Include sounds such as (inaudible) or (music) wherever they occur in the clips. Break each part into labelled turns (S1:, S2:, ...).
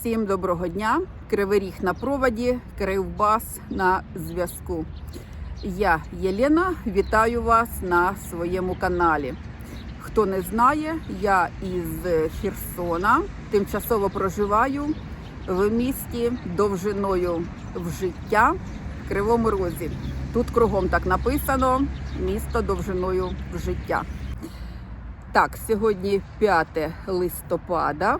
S1: Всім доброго дня! Кривий ріг на проводі, Кривбас на зв'язку. Я Єлена, вітаю вас на своєму каналі. Хто не знає, я із Херсона тимчасово проживаю в місті довжиною в життя в Кривому Розі. Тут кругом так написано місто довжиною в життя. Так, сьогодні 5 листопада.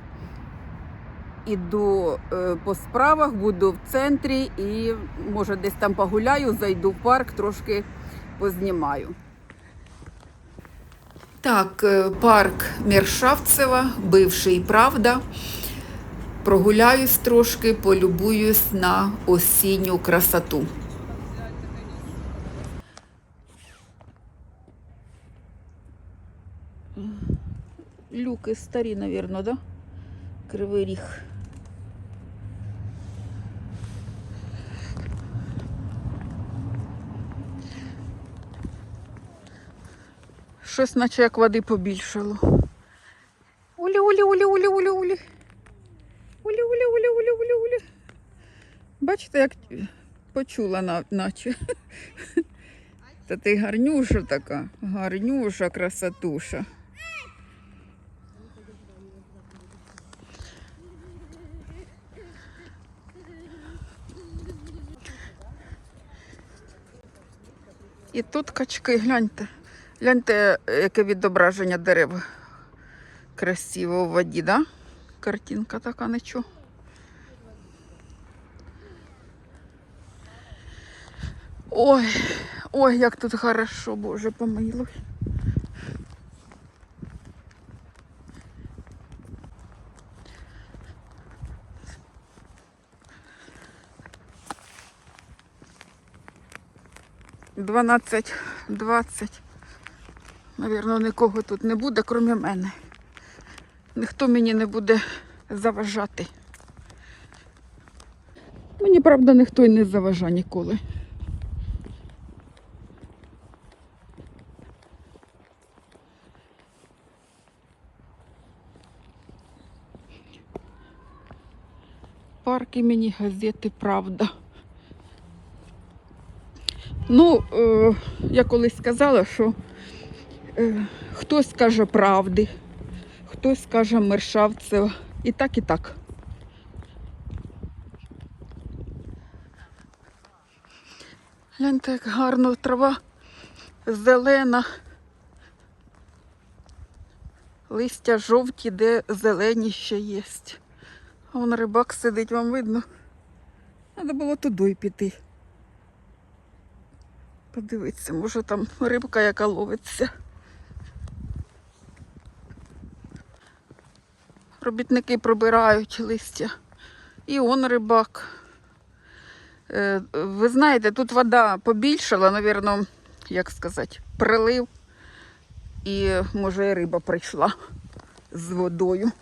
S1: Іду е, по справах, буду в центрі і може десь там погуляю, зайду в парк, трошки познімаю. Так, е, парк Міршавцева, бивший Правда. Прогуляюсь трошки, полюбуюсь на осінню красоту. Люки старі, мабуть, да? Кривий ріг. Щось наче як води побільшало. Улі, улі, улі, улі, улі, улі. Улі, улі, улі, улі, улі, улі. Бачите, як почула наче. Та ти гарнюша така, гарнюша, красотуша. І тут качки, гляньте. Гляньте, яке відображення дерев. Красиво у воді, да? Картинка така нічого. Ой, ой, як тут хорошо, Боже, помилуй. Дванадцять, двадцять. Навірно, нікого тут не буде, крім мене. Ніхто мені не буде заважати. Мені, правда, ніхто й не заважає ніколи. Парк імені газети Правда. Ну, е, я колись сказала, що хтось каже правди, хтось каже Мершавцева. І так, і так. Гляньте, як гарно трава зелена. Листя жовті, де зелені ще є. А вон рибак сидить, вам видно. Треба було туди піти. Подивитися, може там рибка яка ловиться. Робітники пробирають листя. І он рибак. Е, Ви знаєте, тут вода побільшала, напевно, як сказати, прилив. І може і риба прийшла з водою.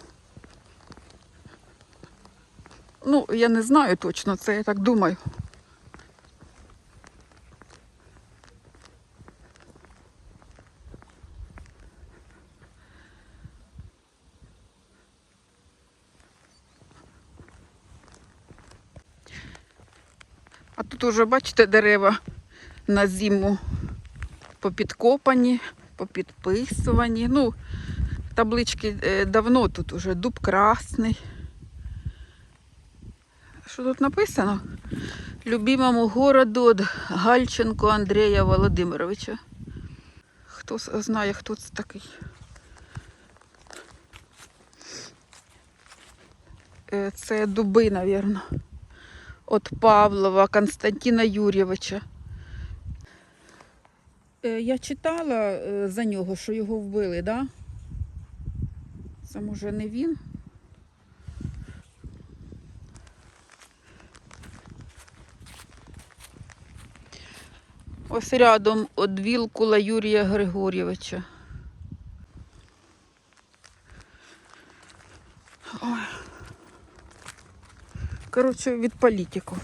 S1: Ну, я не знаю точно, це я так думаю. А тут уже, бачите, дерева на зиму попідкопані, попідписувані. Ну, таблички е, давно тут уже дуб красний. Що тут написано? Любимому городу від Гальченко Андрія Володимировича. Хто знає, хто це такий? Е, Це дуби, мабуть. От Павлова Константина Юрійовича. Е, Я читала е, за нього, що його вбили, да? Це може не він. Ось рядом від Вілкула Юрія Григорьовича. Ой. Коротше, від політиків.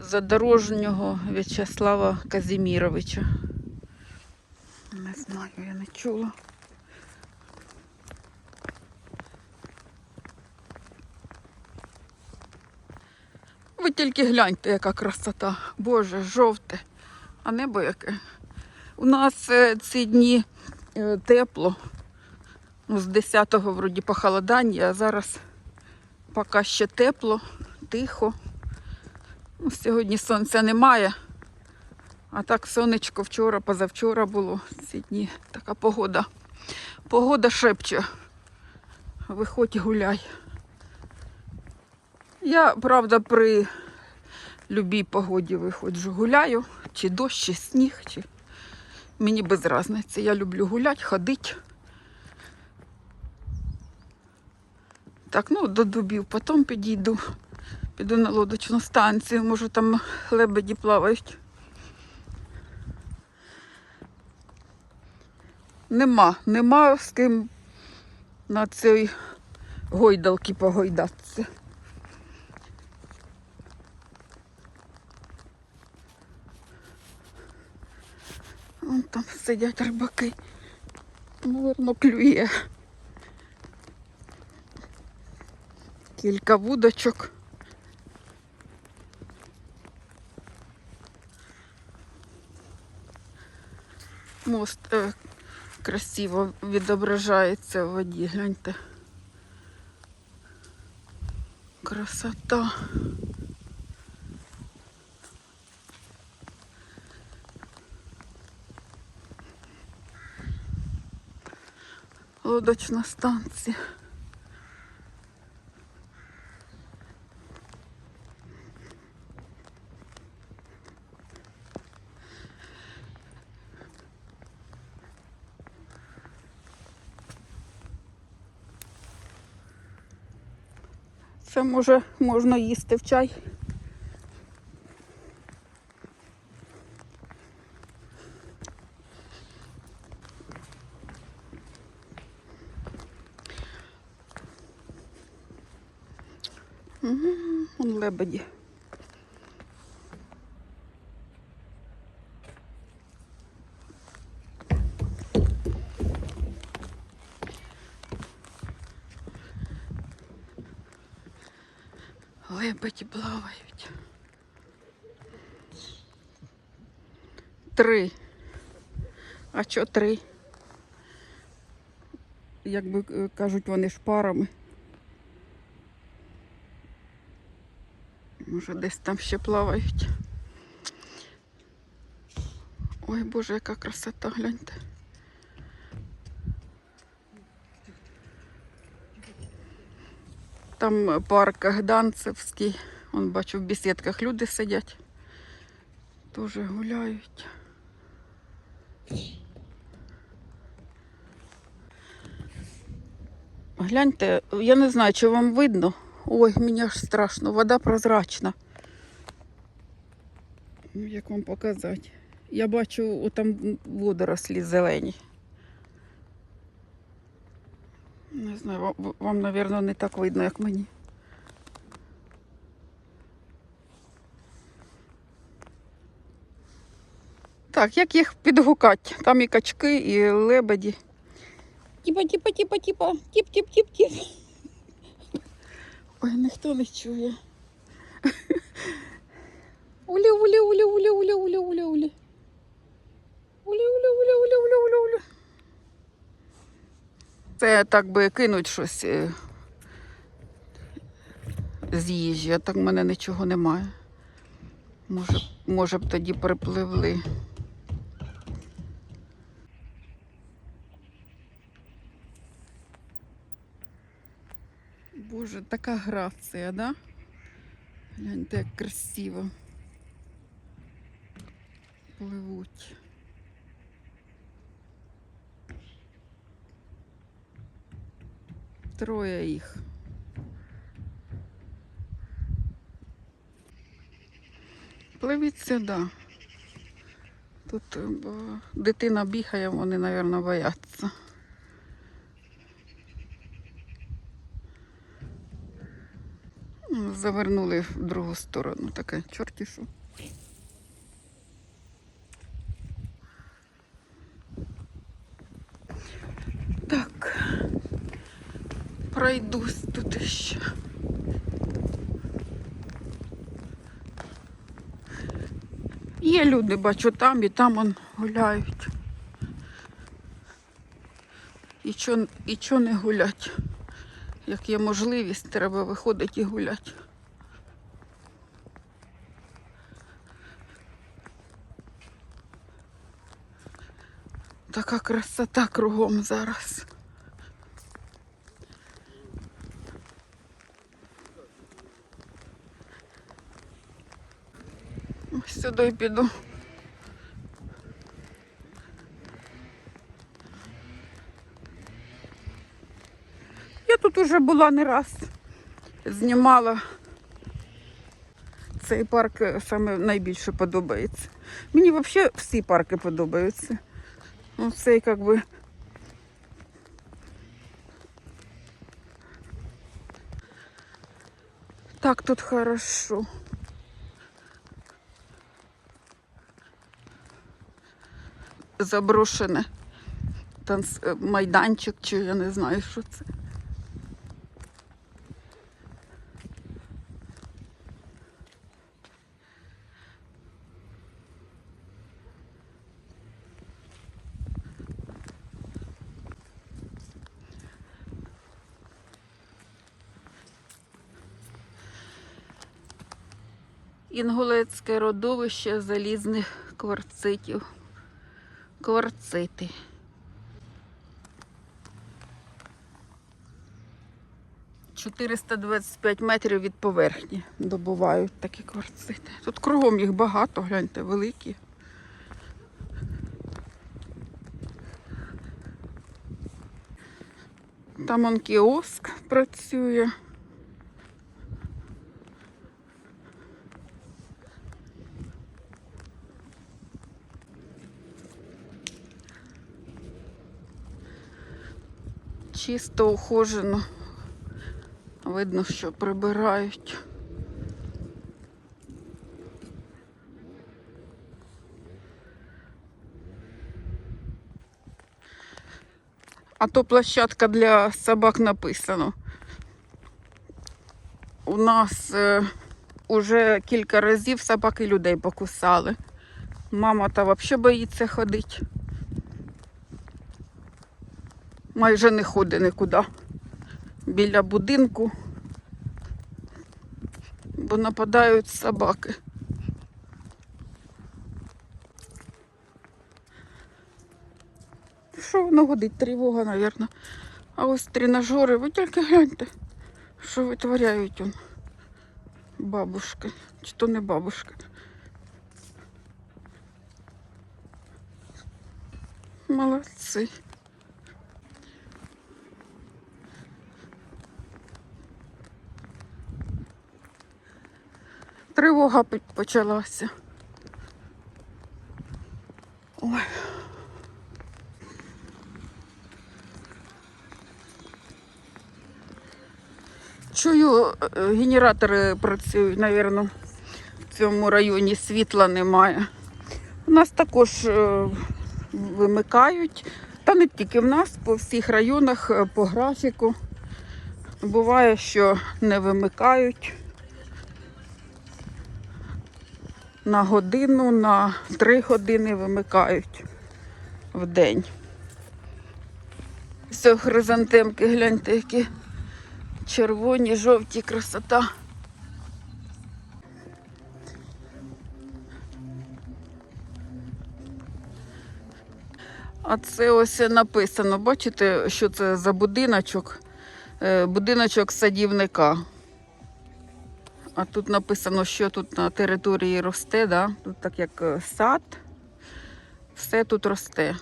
S1: Задорожнього В'ячеслава Казіміровича. Не знаю, я не чула. Ви тільки гляньте, яка красота. Боже, жовте. А небо яке. У нас е, ці дні е, тепло. Ну, з 10-го вроді похолодання, а зараз поки ще тепло, тихо. Ну, сьогодні сонця немає. А так сонечко вчора, позавчора було ці дні. Така погода. Погода шепче. Виходь гуляй. Я, правда, при любій погоді виходжу гуляю, чи дощ, чи сніг, чи мені без різниці. Я люблю гуляти, ходити. Так, ну до дубів потім підійду. Піду на лодочну станцію, може там лебеді плавають. Нема, нема з ким на цій гойдалці погойдатися. Вон там сидять рибаки. Наверно, клює. Кілька вудочок. Мост е, красиво відображається в воді, гляньте. Красота. Лодочна станція. Це може можна їсти в чай. М, Лебеді плавають. Три. А що три? Як би е, кажуть, вони ж парами. Може, десь там ще плавають. Ой, Боже, яка красота, гляньте. Там парк Гданцевський. Вон бачу, в бесідках люди сидять. Теж гуляють. Гляньте, я не знаю, чи вам видно. Ой, мені аж страшно, вода прозрачна. Як вам показати? Я бачу там водорослі зелені. Не знаю, вам, вам, мабуть, не так видно, як мені. Так, як їх підгукати? Там і качки, і лебеді. Тіпа, тіпа, тіпа, тіпа, тіп, тіп, тіп, тіп. Ой, ніхто не чує. Уля, уля, уля, уля, уля, уля, уля, уля. Уля, уля, уля, уля, уля, уля, уля. Це так би кинуть щось е, з їжі, а так в мене нічого немає. Може, може б тоді припливли. Боже, така грація, да? Гляньте, як красиво. Пливуть. Троє їх. Пливіть сюди. Тут е, дитина бігає, вони, мабуть, бояться. Ну, Завернули в другу сторону, таке чорті що. Так, пройдусь тут ще. Є люди, бачу, там і там он гуляють. І чо, і чо не гулять? Як є можливість, треба виходити і гуляти. Така красота кругом зараз. Ось Сюди піду. Я тут уже була не раз. Знімала. Цей парк е, саме найбільше подобається. Мені взагалі всі парки подобаються. Ну, цей як би. Так тут хорошо. Заброшене. Танц... е, майданчик, чи я не знаю, що це. Інгулецьке родовище залізних кварцитів. Кварцити. «425 метрів від поверхні добувають такі кварцити. Тут кругом їх багато, гляньте, великі. Там он кіоск працює. Чисто ухожено. Видно, що прибирають. А то площадка для собак написано. У нас е, уже кілька разів собаки людей покусали. Мама та взагалі боїться ходити. Майже не ходить нікуди біля будинку, бо нападають собаки. Що воно годить? Тривога, мабуть. А ось тренажери, ви тільки гляньте, що витворяють он. Бабушки. Чи то не бабушки. Молодці. Тривога почалася. Ой. Чую, е, генератори працюють, мабуть, в цьому районі світла немає. У нас також е, вимикають, та не тільки в нас, по всіх районах е, по графіку. Буває, що не вимикають. На годину, на три години вимикають в день. Все, хризантемки, гляньте, які червоні, жовті, красота. А це ось написано, бачите, що це за будиночок? Е, Будиночок садівника. А тут написано, що тут на території росте, да? тут так як е, сад, все тут росте.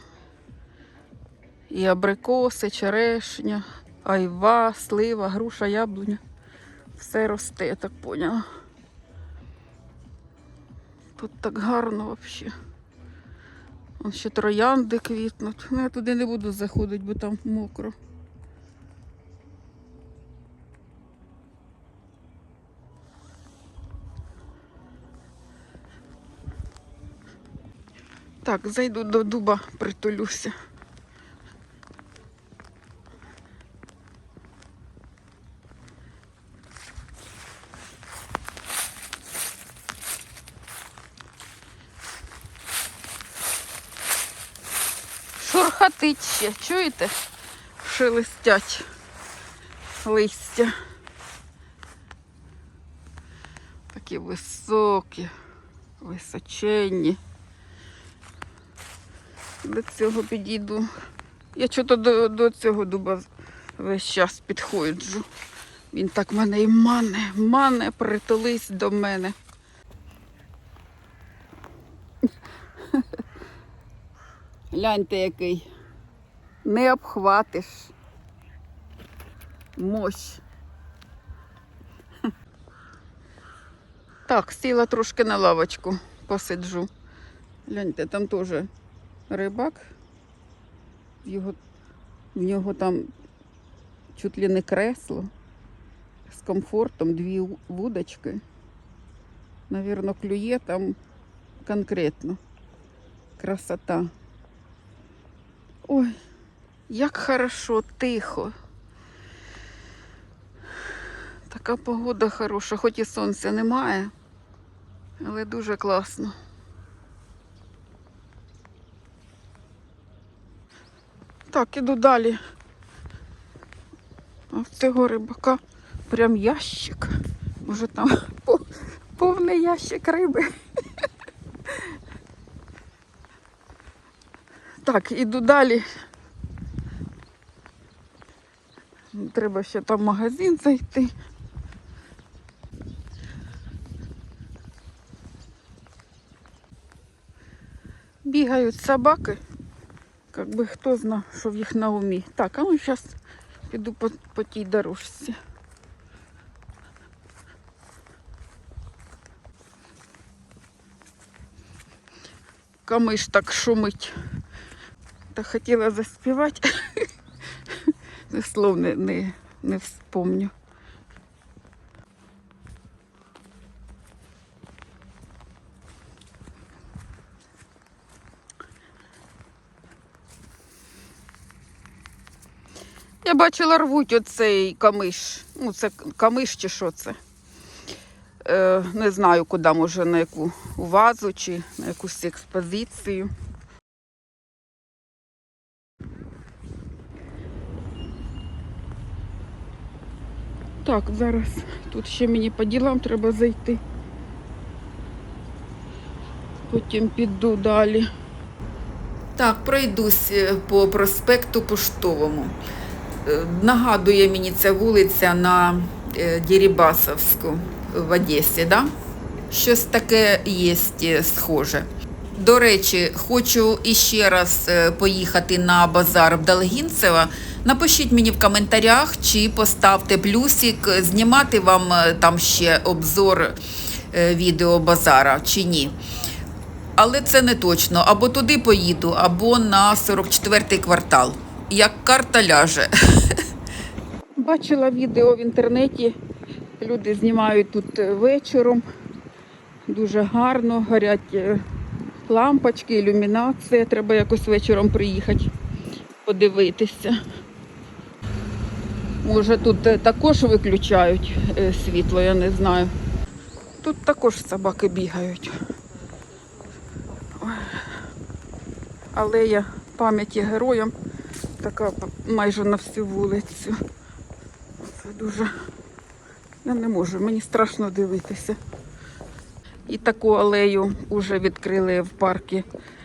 S1: І абрикоси, черешня, айва, слива, груша, яблуня. Все росте, я так поняла. Тут так гарно взагалі. Вон ще троянди квітнуть. Ну, я туди не буду заходити, бо там мокро. Так, зайду до дуба, притулюся. Шурхатить ще, чуєте? Шелестять листя. Такі високі, височенні. До цього підійду. Я чого до, до цього дуба весь час підходжу. Він так мене і мане, мане, притулись до мене. Гляньте який. Не обхватиш. Мощ. Так, сіла трошки на лавочку, посиджу. Гляньте, там теж рибак. Його, в нього там чуть ли не кресло з комфортом, дві вудочки. Навірно, клює там конкретно. Красота. Ой, як хорошо, тихо. Така погода хороша, хоч і сонця немає, але дуже класно. Так, іду далі. А в цього рибака прям ящик. Може там (laughs) повний ящик риби. (laughs) Так, іду далі. Треба ще там в магазин зайти. Бігають собаки. Как би хто знав, що в їх на умі. Так, а ну зараз піду по, по тій дорожці. Камиш так шумить. Та хотіла заспівати. (laughs) Слов не, не, не вспомню. Я бачила рвуть оцей камиш. Ну, це камиш чи що це. Е, не знаю, куди, може, на яку вазу чи на якусь експозицію. Так, зараз тут ще мені по ділам треба зайти. Потім піду далі. Так, пройдусь е, по проспекту Поштовому. Е, Нагадує мені ця вулиця на е, Дірібасовську в Одесі, да? Щось таке є е, схоже. До речі, хочу іще раз поїхати на базар в Долгінцево. Напишіть мені в коментарях чи поставте плюсик, знімати вам там ще обзор відео базара чи ні. Але це не точно. Або туди поїду, або на 44-й квартал. Як карта ляже. (laughs) Бачила відео в інтернеті. Люди знімають тут е, вечором. Дуже гарно, горять е, лампочки, ілюмінація. Треба якось вечором приїхати, подивитися. Може тут е, також виключають світло, я не знаю. Тут також собаки бігають. Ой. Алея пам'яті героям. Така майже на всю вулицю. Це дуже. Я не можу, мені страшно дивитися. І таку алею вже відкрили в парку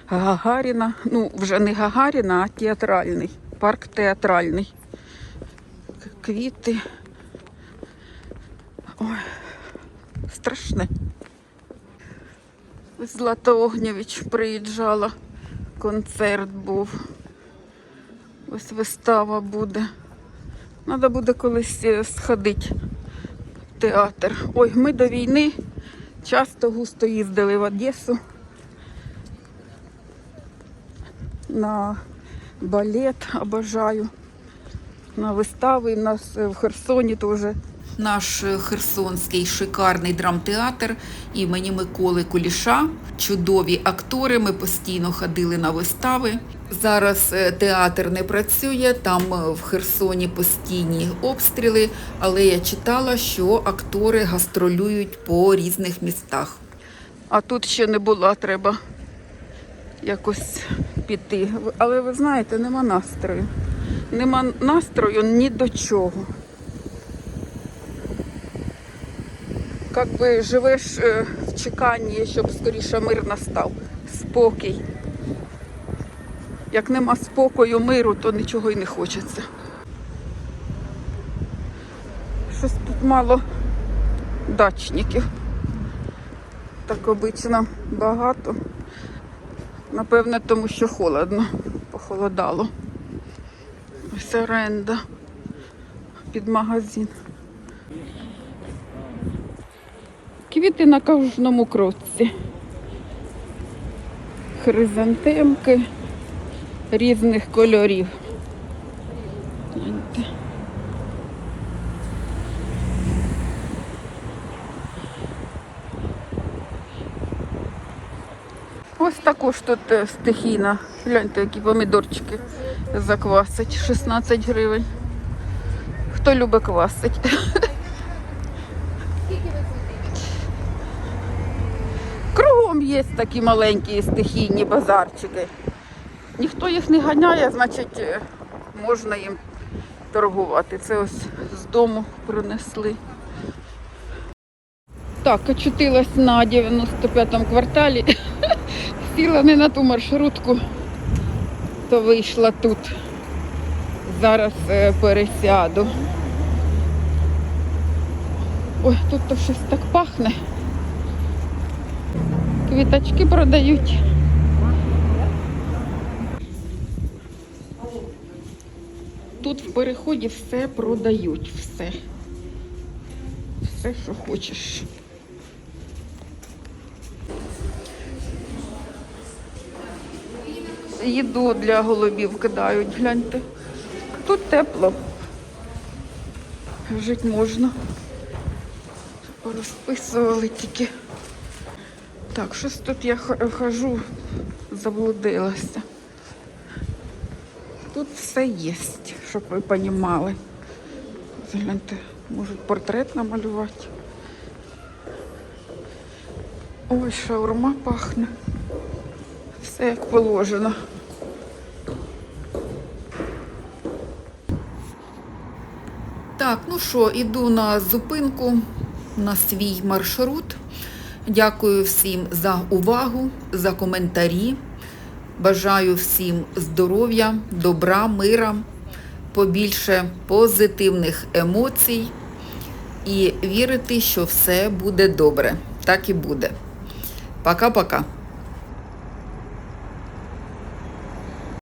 S1: Гагаріна. Ну, вже не Гагаріна, а театральний. Парк театральний. Квіти. Ой, страшне. Злата Огнєвіч приїжджала. Концерт був. Ось вистава буде. Треба буде колись е, сходити в театр. Ой, ми до війни часто густо їздили в Одесу на балет, обожаю. На вистави. У нас в Херсоні теж наш е, херсонський шикарний драмтеатр імені Миколи Куліша. Чудові актори. Ми постійно ходили на вистави. Зараз е, театр не працює, там е, в Херсоні постійні обстріли, але я читала, що актори гастролюють по різних містах. А тут ще не була, треба якось піти, але ви знаєте, нема настрою. Нема настрою ні до чого. Як би живеш е, в чеканні, щоб скоріше мир настав, спокій. Як нема спокою, миру, то нічого й не хочеться. Щось тут мало дачників. Так обично багато. Напевне, тому що холодно, похолодало. Ось оренда під магазин. Квіти на кожному кроці. Хризантемки різних кольорів. Ось також тут е, стихійна. Гляньте, які помідорчики заквасить. 16 гривень. Хто любить квасить? Кругом є такі маленькі стихійні базарчики. Ніхто їх не ганяє, значить е, можна їм торгувати. Це ось з дому принесли. Так, очутилась на 95-му кварталі. (laughs) Сіла не на ту маршрутку, то вийшла тут. Зараз е, пересяду. Ой, тут то щось так пахне. Квіточки продають. Тут в переході все продають, все. Все, що хочеш. Їду для голубів кидають, гляньте. Тут тепло. Жити можна. Порозписували тільки. Так, щось тут я хожу, заблудилася. Тут все є, щоб ви розуміли. Гляньте, можуть портрет намалювати. Ой, шаурма пахне. Все як положено. Так, ну що, іду на зупинку на свій маршрут. Дякую всім за увагу, за коментарі. Бажаю всім здоров'я, добра, мира, побільше позитивних емоцій і вірити, що все буде добре. Так і буде. Пока-пока.